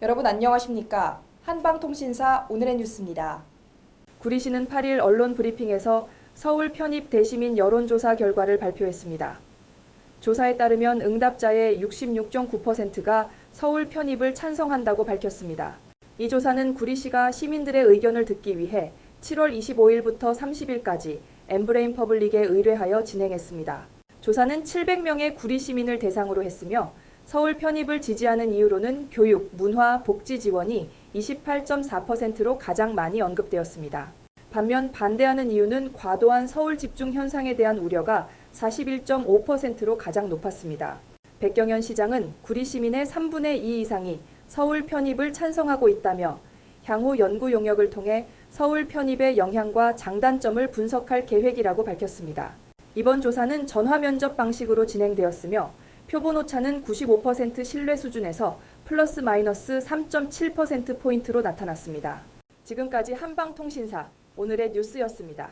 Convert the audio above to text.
여러분 안녕하십니까? 한방통신사 오늘의 뉴스입니다. 구리시는 8일 언론 브리핑에서 서울 편입 대시민 여론조사 결과를 발표했습니다. 조사에 따르면 응답자의 66.9%가 서울 편입을 찬성한다고 밝혔습니다. 이 조사는 구리시가 시민들의 의견을 듣기 위해 7월 25일부터 30일까지 엠브레인 퍼블릭에 의뢰하여 진행했습니다. 조사는 700명의 구리 시민을 대상으로 했으며 서울 편입을 지지하는 이유로는 교육, 문화, 복지 지원이 28.4%로 가장 많이 언급되었습니다. 반면 반대하는 이유는 과도한 서울 집중 현상에 대한 우려가 41.5%로 가장 높았습니다. 백경현 시장은 구리 시민의 3분의 2 이상이 서울 편입을 찬성하고 있다며 향후 연구 용역을 통해 서울 편입의 영향과 장단점을 분석할 계획이라고 밝혔습니다. 이번 조사는 전화 면접 방식으로 진행되었으며 표본 오차는 95% 신뢰 수준에서 플러스 마이너스 3.7%포인트로 나타났습니다. 지금까지 한방통신사 오늘의 뉴스였습니다.